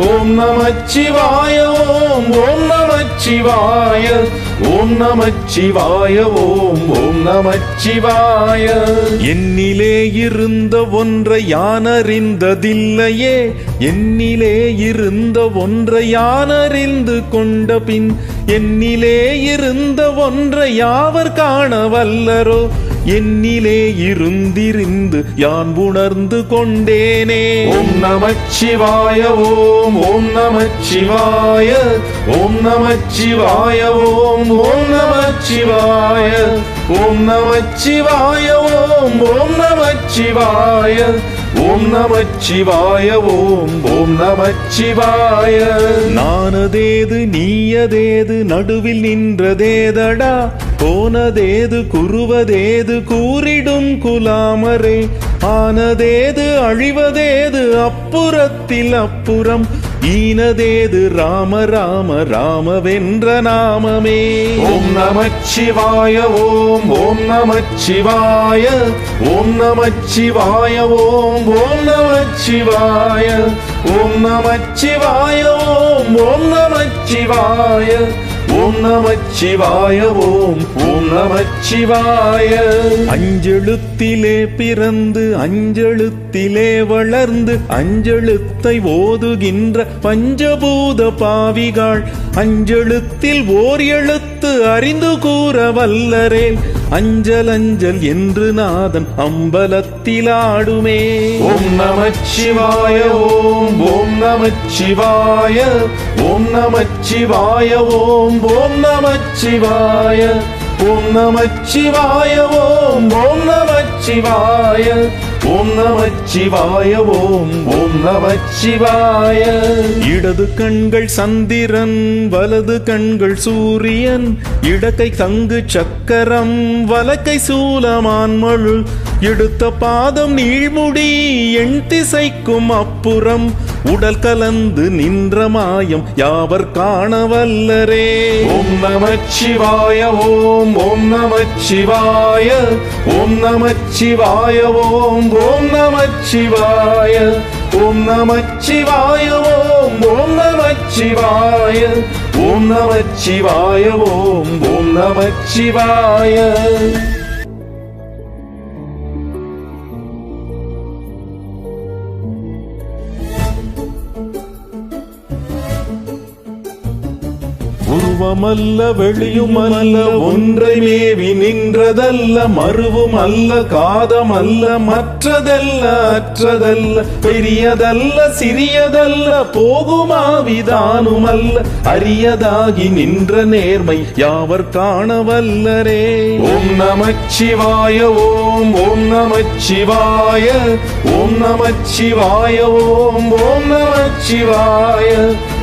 ஓம் நமச்சிவாய ஓம் ஓம் நமச்சிவாய ஓம் நமச்சிவாய ஓம் ஓம் நமச்சிவாய. என்னிலே இருந்த ஒன்றை யானறிந்ததில்லையே என்னிலே இருந்த ஒன்றை யானறிந்து கொண்ட பின் என்னிலே இருந்த ஒன்றை யாவர் காண வல்லரோ என்னிலே இருந்திருந்து யான் உணர்ந்து கொண்டேனே. ஓம் நமச்சிவாய ஓம் ஓம் நமச்சிவாய ஓம் நமச்சிவாய ஓம் ஓம் நமச்சிவாய ஓம் நமச்சிவாய ஓம் ஓம் நமச்சிவாய ஓம் நமச்சிவாய ஓம் ஓம் நமச்சிவாய. நானதேது நீயதேது நடுவில் நின்றதேதடா. போனதேது குறுவதேது கூறிடும் குலாமரே ஆனதேது அழிவதேது அப்புறத்தில் அப்புறம் ஈனதேது ராம ராம ராமவென்ற நாமமே. ஓம் நமச்சிவாய ஓம் ஓம் நமச்சிவாய ஓம் நமச்சிவாய ஓம் ஓம் நமச்சிவாய ஓம் நமச்சிவாய ஓம் ஓம் நமச்சிவாய. நமச்சிவாய ஓம் ஓம் நமச்சிவாய அஞ்செழுத்திலே பிறந்து அஞ்செழுத்திலே வளர்ந்து அஞ்செழுத்தை ஓதுகின்ற பஞ்சபூத பாவிகாள். அஞ்செழுத்தில் ஓர் எழுத்து அறிந்து கூற வல்லரேன் அஞ்சல் அஞ்சல் என்று நாதன் அம்பலத்தில் ஆடுமே ஓம் நமச்சிவாய ஓம் ஓம் நமச்சிவாய ஓம் நமச்சிவாய ஓம் ஓம் நமச்சிவாய ஓம் நமச்சிவாய ஓம் ஓம் நமச்சிவாய ஓம் நமச்சிவாய ஓம் ஓம் நமச்சிவாய இடது கண்கள் சந்திரன் வலது கண்கள் சூரியன் இடக்கை தங்கு சக்கரம் வலக்கை சூலமான் மழு எடுத்த பாதம் நீழ்முடி எண் திசைக்கும் அப்புறம் உடல் கலந்து நின்ற மாயம் யாவர் காணவல்லரே. ஓம் நமச்சிவாய ஓம் ஓம் நமச்சிவாய ஓம் நமச்சிவாய ஓம் ஓம் நமச்சிவாய ஓம் நமச்சிவாய ஓம் ஓம் நமச்சிவாய ஓம் நமச்சிவாய ஓம் ஓம் நமச்சிவாய. உருவமல்ல வெளியுமல்ல ஒன்றை மேவி நின்றதல்ல மருவும் அல்ல காதமல்ல மற்றதல்ல அற்றதல்ல பெரியதல்ல சிறியதல்ல போகுமாவிதானுமல்ல அரியதாகி நின்ற நேர்மை யாவர் காணவல்லரே. ஓம் நமச்சிவாய ஓம் ஓம் நமச்சிவாய ஓம் நமச்சிவாய ஓம் ஓம் நமச்சிவாய.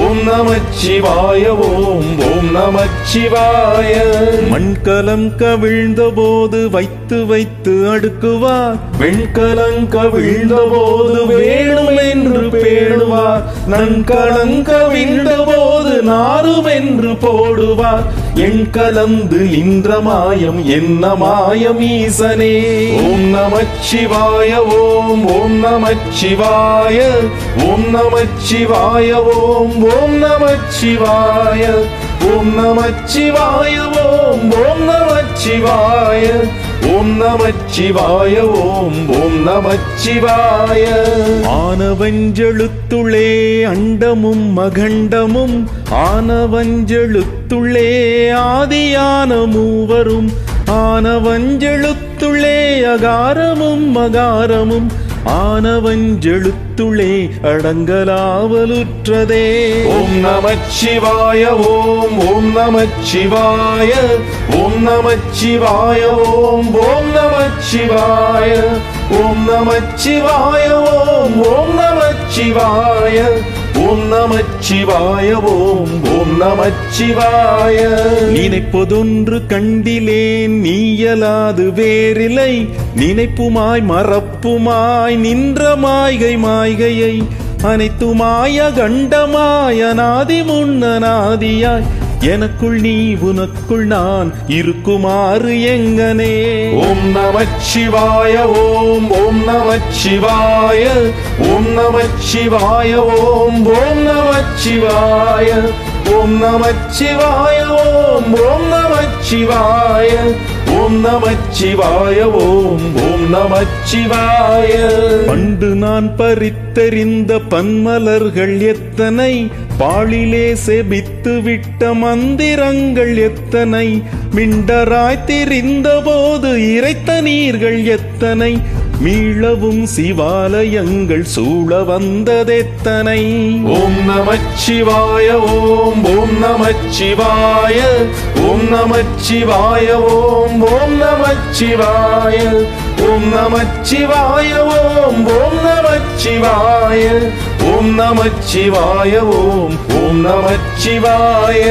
ஓம் நமச்சிவாய ஓம் ஓம் நமச்சிவாய. மண்கலம் கவிழ்ந்த போது வைத்து வைத்து அடுக்குவார். வெண்கலம் கவிழ்ந்த போது வேணும் என்று பேணுவார். நன்கலங்க விழ்ந்த போது நாரும் என்று போடுவார். எண் கலந்து நின்ற மாயம் என்ன மாயம் ஈசனே. ஓம் நமச்சிவாய ஓம் ஓம் நமச்சிவாய. ஓம் நமச்சிவாய ஓம் ஓம் நமச்சிவாய ஓம் நமச்சிவாய ஓம் ஓம் நமச்சிவாய ஓம் நமச்சிவாய ஓம் ஓம் நமச்சிவாய ஆனவஞ்செழுத்துளே அண்டமும் மகண்டமும் ஆனவஞ்செழுத்துளே ஆதியான மூவரும் ஆனவஞ்செழுத்துளே அகாரமும் மகாரமும் ஆனவஞ்செழுத்துளே அடங்கலாவலுற்றதே. ஓம் நமச்சிவாய ஓம் ஓம் நமச்சிவாய ஓம் நமச்சிவாய ஓம் ஓம் நமச்சிவாய ஓம் நமச்சிவாய ஓம் ஓம் நமச்சிவாய ஓம் நமச்சிவாய ஓம் ஓம் நமச்சிவாய நினைப்பதொன்று கண்டிலேன் நீயலாது வேறில்லை நினைப்புமாய் மறப்புமாய் நின்ற மாய்கை மாய்கையை. அனைத்துமாய கண்டமாய் அநாதி முன்னநாதியாய் எனக்குள் நீ உனக்குள் நான் இருக்குமாறு எங்கனே. ஓம் நமச்சிவாய ஓம் ஓம் நமச்சிவாய ஓம் நமச்சிவாய ஓம் ஓம் நமச்சிவாய ஓம் நமச்சிவாய ஓம் ஓம் நமச்சிவாய. ஓம் நமச்சிவாய ஓம் ஓம் நமச்சிவாய. பண்டு நான் பறித்தறிந்த பன்மலர்கள் எத்தனை? பாழிலே செபித்து விட்ட மந்திரங்கள் எத்தனை? மிண்டராய் திரிந்த போது இறைத்த நீர்கள் எத்தனை? மீளவும் சிவாலயங்கள் சூழ வந்ததெத்தனை ஓம் நமச்சிவாய ஓம் ஓம் நமச்சிவாய ஓம் நமச்சிவாய ஓம் ஓம் நமச்சிவாய ஓம் நமச்சிவாய ஓம் ஓம் நமச்சிவாய ஓம் நமச்சிவாய ஓம் ஓம் நமச்சிவாய.